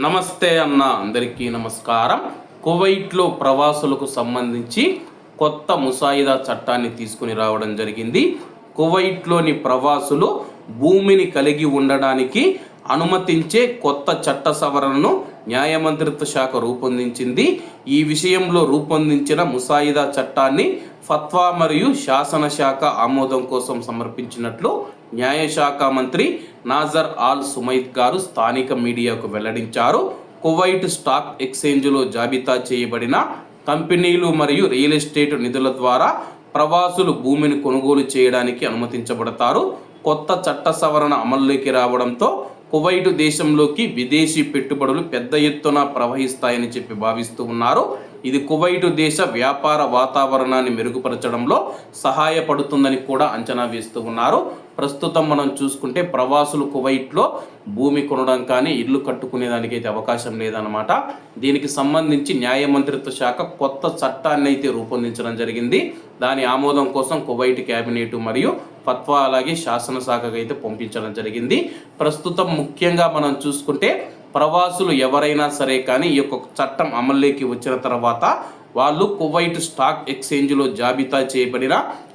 నమస్తే అన్న అందరికీ నమస్కారం. కువైట్లో ప్రవాసులకు సంబంధించి కొత్త ముసాయిదా చట్టాన్ని తీసుకుని రావడం జరిగింది. కువైట్లోని ప్రవాసులు భూమిని కలిగి ఉండడానికి అనుమతించే కొత్త చట్ట సవరణను న్యాయమంత్రిత్వ శాఖ రూపొందించింది. ఈ విషయంలో రూపొందించిన ముసాయిదా చట్టాన్ని ఫత్వా మరియు శాసన శాఖ ఆమోదం కోసం సమర్పించినట్లు న్యాయశాఖ మంత్రి నాజర్ ఆల్ సుమైత్ గారు స్థానిక మీడియాకు వెల్లడించారు. కువైట్ స్టాక్ ఎక్స్చేంజ్లో జాబితా చేయబడిన కంపెనీలు మరియు రియల్ ఎస్టేట్ నిధుల ద్వారా ప్రవాసులు భూమిని కొనుగోలు చేయడానికి అనుమతించబడతారు. కొత్త చట్ట సవరణ అమల్లోకి రావడంతో కువైట్ దేశంలోకి విదేశీ పెట్టుబడులు పెద్ద ఎత్తున ప్రవహిస్తాయని చెప్పి భావిస్తూ ఉన్నారు. ఇది కువైటు దేశ వ్యాపార వాతావరణాన్ని మెరుగుపరచడంలో సహాయపడుతుందని కూడా అంచనా వేస్తూ ఉన్నారు. ప్రస్తుతం మనం చూసుకుంటే ప్రవాసులు కువైట్లో భూమి కొనడం కానీ ఇల్లు కట్టుకునేదానికి అయితే అవకాశం లేదన్నమాట. దీనికి సంబంధించి న్యాయ మంత్రిత్వ శాఖ కొత్త చట్టాన్ని అయితే రూపొందించడం జరిగింది. దాని ఆమోదం కోసం కువైట్ క్యాబినెట్ మరియు ఫత్వా అలాగే శాసనశాఖకు అయితే పంపించడం జరిగింది. ప్రస్తుతం ముఖ్యంగా మనం చూసుకుంటే ప్రవాసులు ఎవరైనా సరే కానీ ఈ యొక్క చట్టం అమల్లోకి వచ్చిన తర్వాత వాళ్ళు కువైట్ స్టాక్ ఎక్స్చేంజ్లో జాబితా చేయబడిన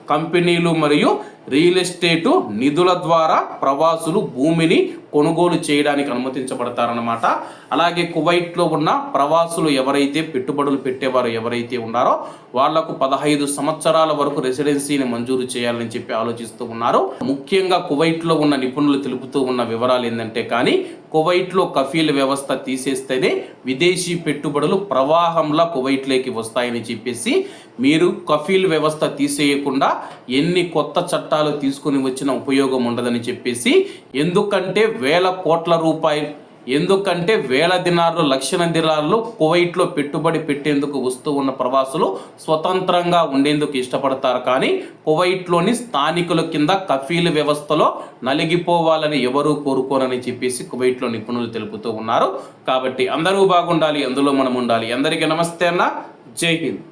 కంపెనీలు మరియు రియల్ ఎస్టేటు నిధుల ద్వారా ప్రవాసులు భూమిని కొనుగోలు చేయడానికి అనుమతించబడతారనమాట అలాగే కువైట్లో ఉన్న ప్రవాసులు ఎవరైతే పెట్టుబడులు పెట్టేవారు ఎవరైతే ఉన్నారో వాళ్ళకు పదహైదు సంవత్సరాల వరకు రెసిడెన్సీని మంజూరు చేయాలని చెప్పి ఆలోచిస్తూ ఉన్నారు. ముఖ్యంగా కువైట్లో ఉన్న నిపుణులు తెలుపుతూ ఉన్న వివరాలు ఏంటంటే కానీ కువైట్లో కఫీల్ వ్యవస్థ తీసేస్తేనే విదేశీ పెట్టుబడులు ప్రవాహంలా కువైట్లోకి వస్తాయని చెప్పేసి మీరు కఫీల్ వ్యవస్థ తీసేయకుండా ఎన్ని కొత్త చట్టాలు తీసుకుని వచ్చిన ఉపయోగం ఉండదని చెప్పేసి ఎందుకంటే వేల కోట్ల రూపాయలు ఎందుకంటే వేల దినార్లు లక్షల దినాలు కువైట్లో పెట్టుబడి పెట్టేందుకు వస్తూ ఉన్న ప్రవాసులు స్వతంత్రంగా ఉండేందుకు ఇష్టపడతారు. కానీ కువైట్లోని స్థానికుల కింద కఫీల్ వ్యవస్థలో నలిగిపోవాలని ఎవరూ కోరుకోరని చెప్పేసి కువైట్లో నిపుణులు తెలుపుతూ ఉన్నారు. కాబట్టి అందరూ బాగుండాలి అందులో మనం ఉండాలి. అందరికీ నమస్తే అన్న. జై హింద్.